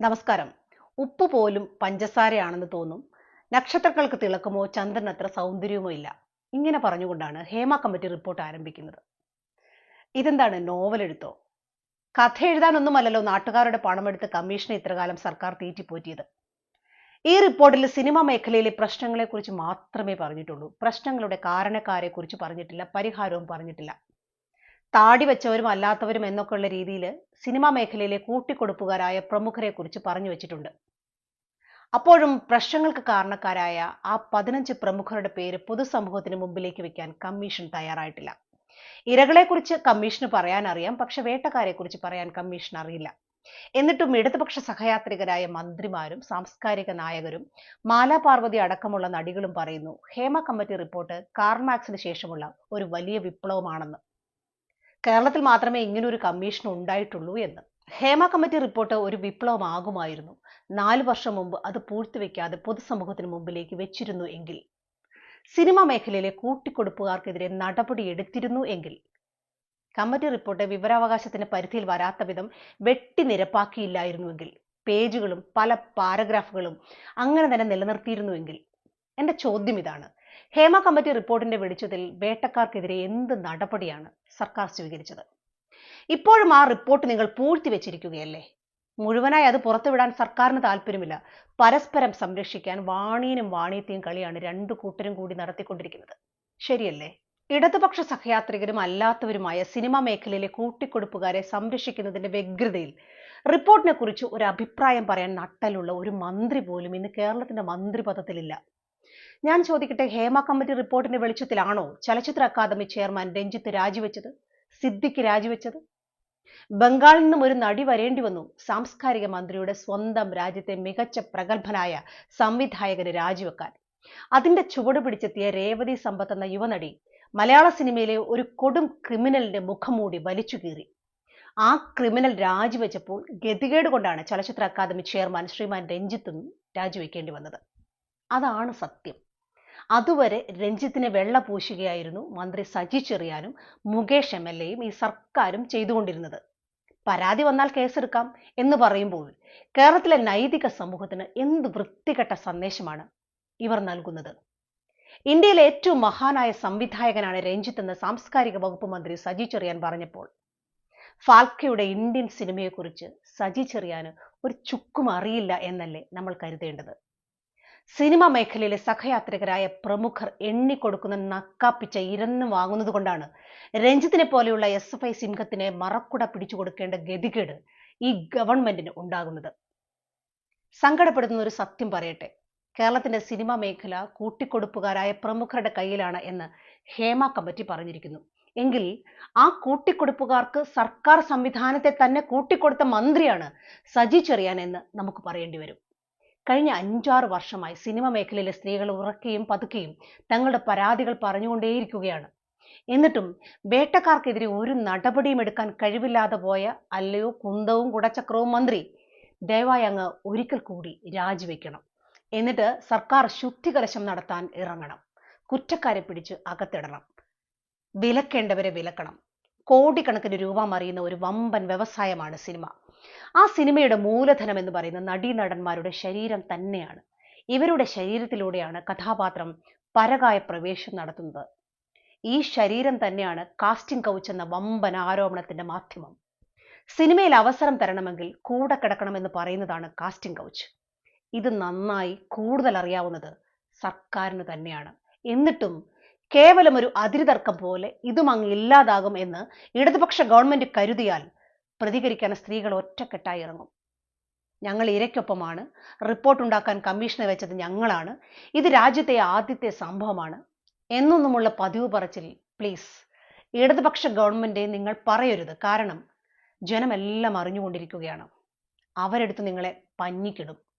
നമസ്കാരം. ഉപ്പ് പോലും പഞ്ചസാരയാണെന്ന് തോന്നും. നക്ഷത്രങ്ങൾക്ക് തിളക്കമോ ചന്ദ്രൻ അത്ര സൗന്ദര്യമോ ഇല്ല. ഇങ്ങനെ പറഞ്ഞുകൊണ്ടാണ് ഹേമ കമ്മിറ്റി റിപ്പോർട്ട് ആരംഭിക്കുന്നത്. ഇതെന്താണ് നോവൽ എഴുത്തോ? കഥ എഴുതാനൊന്നുമല്ലല്ലോ നാട്ടുകാരുടെ പണമെടുത്ത് കമ്മീഷനെ ഇത്രകാലം സർക്കാർ തീറ്റിപ്പോറ്റിയത്. ഈ റിപ്പോർട്ടിൽ സിനിമ മേഖലയിലെ പ്രശ്നങ്ങളെക്കുറിച്ച് മാത്രമേ പറഞ്ഞിട്ടുള്ളൂ. പ്രശ്നങ്ങളുടെ കാരണക്കാരെക്കുറിച്ച് പറഞ്ഞിട്ടില്ല പരിഹാരവും പറഞ്ഞിട്ടില്ല. താടി വെച്ചവരും അല്ലാത്തവരും എന്നൊക്കെയുള്ള രീതിയിൽ സിനിമാ മേഖലയിലെ കൂട്ടിക്കൊടുപ്പുകാരായ പ്രമുഖരെ കുറിച്ച് പറഞ്ഞു വെച്ചിട്ടുണ്ട്. അപ്പോഴും പ്രശ്നങ്ങൾക്ക് കാരണക്കാരായ ആ പതിനഞ്ച് പ്രമുഖരുടെ പേര് പൊതുസമൂഹത്തിന് മുമ്പിലേക്ക് വെക്കാൻ കമ്മീഷൻ തയ്യാറായിട്ടില്ല. ഇരകളെക്കുറിച്ച് കമ്മീഷന് പറയാൻ അറിയാം പക്ഷെ വേട്ടക്കാരെക്കുറിച്ച് പറയാൻ കമ്മീഷൻ അറിയില്ല. എന്നിട്ടും ഇടതുപക്ഷ സഹയാത്രികരായ മന്ത്രിമാരും സാംസ്കാരിക നായകരും മാലാപാർവതി അടക്കമുള്ള നടികളും പറയുന്നു ഹേമ കമ്മിറ്റി റിപ്പോർട്ട് കാർമാക്സിന് ശേഷമുള്ള ഒരു വലിയ വിപ്ലവമാണെന്ന്. കേരളത്തിൽ മാത്രമേ ഇങ്ങനൊരു കമ്മീഷൻ ഉണ്ടായിട്ടുള്ളൂ എന്ന്. ഹേമ കമ്മിറ്റി റിപ്പോർട്ട് ഒരു വിപ്ലവമാകുമായിരുന്നു. നാല് വർഷം മുമ്പ് അത് പൂഴ്ത്തിവെക്കാതെ പൊതുസമൂഹത്തിന് മുമ്പിലേക്ക് വെച്ചിരുന്നു എങ്കിൽ. സിനിമാ മേഖലയിലെ കൂട്ടിക്കൊടുപ്പുകാർക്കെതിരെ നടപടി എടുത്തിരുന്നു എങ്കിൽ. കമ്മിറ്റി റിപ്പോർട്ട് വിവരാവകാശത്തിന് പരിധിയിൽ വരാത്ത വിധം വെട്ടി നിരപ്പാക്കിയില്ലായിരുന്നുവെങ്കിൽ പേജുകളും പല പാരഗ്രാഫുകളും അങ്ങനെ തന്നെ നിലനിർത്തിയിരുന്നുവെങ്കിൽ എന്റെ ചോദ്യം ഇതാണ്. ഹേമ കമ്മിറ്റി റിപ്പോർട്ടിന്റെ വെളിച്ചത്തിൽ വേട്ടക്കാർക്കെതിരെ എന്ത് നടപടിയാണ് സർക്കാർ സ്വീകരിച്ചത്? ഇപ്പോഴും ആ റിപ്പോർട്ട് നിങ്ങൾ പൂഴ്ത്തി വെച്ചിരിക്കുകയല്ലേ? മുഴുവനായി അത് പുറത്തുവിടാൻ സർക്കാരിന് താല്പര്യമില്ല. പരസ്പരം സംരക്ഷിക്കാൻ വാണിയനും വാണിയത്തെയും കളിയാണ് രണ്ടു കൂട്ടരും കൂടി നടത്തിക്കൊണ്ടിരിക്കുന്നത്. ശരിയല്ലേ? ഇടതുപക്ഷ സഹയാത്രികരും അല്ലാത്തവരുമായ സിനിമാ മേഖലയിലെ കൂട്ടിക്കൊടുപ്പുകാരെ സംരക്ഷിക്കുന്നതിന്റെ വ്യഗ്രതയിൽ റിപ്പോർട്ടിനെ കുറിച്ച് ഒരു അഭിപ്രായം പറയാൻ നട്ടലുള്ള ഒരു മന്ത്രി പോലും ഇന്ന് കേരളത്തിന്റെ മന്ത്രിപദത്തിലില്ല. ഞാൻ ചോദിക്കട്ടെ ഹേമ കമ്മിറ്റി റിപ്പോർട്ടിന്റെ വെളിച്ചത്തിലാണോ ചലച്ചിത്ര അക്കാദമി ചെയർമാൻ രഞ്ജിത്ത് രാജിവെച്ചത് സിദ്ദിഖ് രാജിവെച്ചത്? ബംഗാളിൽ നിന്നും ഒരു നടി വരേണ്ടി വന്നു. സാംസ്കാരിക മന്ത്രിയുടെ സ്വന്തം രാജ്യത്തെ മികച്ച പ്രഗത്ഭനായ സംവിധായകന് രാജിവെക്കാൻ. അതിന്റെ ചുവട് പിടിച്ചെത്തിയ രേവതി സമ്പത്ത് എന്ന യുവനടി മലയാള സിനിമയിലെ ഒരു കൊടും ക്രിമിനലിന്റെ മുഖംമൂടി വലിച്ചു കീറി. ആ ക്രിമിനൽ രാജിവെച്ചപ്പോൾ ഗതികേട് കൊണ്ടാണ് ചലച്ചിത്ര അക്കാദമി ചെയർമാൻ ശ്രീമാൻ രഞ്ജിത്തും രാജിവെക്കേണ്ടി വന്നത്. അതാണ് സത്യം. അതുവരെ രഞ്ജിത്തിനെ വെള്ള പൂശുകയായിരുന്നു മന്ത്രി സജി ചെറിയാനും മുകേഷ് എം എൽ എയും ഈ സർക്കാരും ചെയ്തുകൊണ്ടിരുന്നത്. പരാതി വന്നാൽ കേസെടുക്കാം എന്ന് പറയുമ്പോൾ കേരളത്തിലെ നൈതിക സമൂഹത്തിന് എന്ത് വൃത്തികെട്ട സന്ദേശമാണ് ഇവർ നൽകുന്നത്? ഇന്ത്യയിലെ ഏറ്റവും മഹാനായ സംവിധായകനാണ് രഞ്ജിത്ത് എന്ന് സാംസ്കാരിക വകുപ്പ് മന്ത്രി സജി ചെറിയാൻ പറഞ്ഞപ്പോൾ. ഫാൽക്കയുടെ ഇന്ത്യൻ സിനിമയെക്കുറിച്ച് സജി ചെറിയാന് ഒരു ചുക്കും അറിയില്ല എന്നല്ലേ നമ്മൾ കരുതേണ്ടത്. സിനിമാ മേഖലയിലെ സഹയാത്രികരായ പ്രമുഖർ എണ്ണിക്കൊടുക്കുന്ന നക്കാപ്പിച്ച ഇരന്ന് വാങ്ങുന്നത് കൊണ്ടാണ് രഞ്ജിത്തിനെ പോലെയുള്ള എസ് എഫ് ഐ സിംഹത്തിനെ മറക്കുട പിടിച്ചു കൊടുക്കേണ്ട ഗതികേട് ഈ ഗവൺമെന്റിന് ഉണ്ടാകുന്നത്. സങ്കടപ്പെടുന്ന ഒരു സത്യം പറയട്ടെ. കേരളത്തിന്റെ സിനിമാ മേഖല കൂട്ടിക്കൊടുപ്പുകാരായ പ്രമുഖരുടെ കയ്യിലാണ് എന്ന് ഹേമ കമ്മിറ്റി പറഞ്ഞിരിക്കുന്നു. എങ്കിൽ ആ കൂട്ടിക്കൊടുപ്പുകാർക്ക് സർക്കാർ സംവിധാനത്തെ തന്നെ കൂട്ടിക്കൊടുത്ത മന്ത്രിയാണ് സജി ചെറിയാൻ എന്ന് നമുക്ക് പറയേണ്ടി വരും. കഴിഞ്ഞ അഞ്ചാറ് വർഷമായി സിനിമ മേഖലയിലെ സ്ത്രീകൾ ഉറക്കുകയും പതുക്കുകയും തങ്ങളുടെ പരാതികൾ പറഞ്ഞുകൊണ്ടേയിരിക്കുകയാണ്. എന്നിട്ടും വേട്ടക്കാർക്കെതിരെ ഒരു നടപടിയും എടുക്കാൻ കഴിവില്ലാതെ പോയ അല്ലയോ കുന്തവും കുടച്ചക്രവും മന്ത്രി ദയവായി അങ്ങ് ഒരിക്കൽ കൂടി രാജിവെക്കണം. എന്നിട്ട് സർക്കാർ ശുദ്ധികലശം നടത്താൻ ഇറങ്ങണം. കുറ്റക്കാരെ പിടിച്ച് അകത്തിടണം. വിലക്കേണ്ടവരെ വിലക്കണം. കോടിക്കണക്കിന് രൂപ മറിയുന്ന ഒരു വമ്പൻ വ്യവസായമാണ് സിനിമ. ആ സിനിമയുടെ മൂലധനം എന്ന് പറയുന്ന നടീനടന്മാരുടെ ശരീരം തന്നെയാണ്. ഇവരുടെ ശരീരത്തിലൂടെയാണ് കഥാപാത്രം പരകായ പ്രവേശം നടത്തുന്നത്. ഈ ശരീരം തന്നെയാണ് കാസ്റ്റിംഗ് കൗച്ച് എന്ന വമ്പൻ ആരോപണത്തിന്റെ മാധ്യമം. സിനിമയിൽ അവസരം തരണമെങ്കിൽ കൂടെ കിടക്കണമെന്ന് പറയുന്നതാണ് കാസ്റ്റിംഗ് കൗച്ച്. ഇത് നന്നായി കൂടുതൽ അറിയാവുന്നത് സർക്കാരിന് തന്നെയാണ്. എന്നിട്ടും കേവലം ഒരു അതിരിതർക്കം പോലെ ഇതും അങ്ങ് ഇല്ലാതാകും എന്ന് ഇടതുപക്ഷ ഗവൺമെന്റ് കരുതിയാൽ പ്രതികരിക്കാൻ സ്ത്രീകൾ ഒറ്റക്കെട്ടായി ഇറങ്ങും. ഞങ്ങൾ ഇരയ്ക്കൊപ്പമാണ്. റിപ്പോർട്ട് ഉണ്ടാക്കാൻ കമ്മീഷനെ വെച്ചത് ഞങ്ങളാണ്. ഇത് രാജ്യത്തെ ആദ്യത്തെ സംഭവമാണ്. എന്നൊന്നുമുള്ള പതിവ് പറച്ചിൽ പ്ലീസ്. ഇടതുപക്ഷ ഗവൺമെന്റ് നിങ്ങൾ പറയരുത്. കാരണം ജനമെല്ലാം അറിഞ്ഞുകൊണ്ടിരിക്കുകയാണ്. അവരെടുത്ത് നിങ്ങളെ പഞ്ഞിക്കിടും.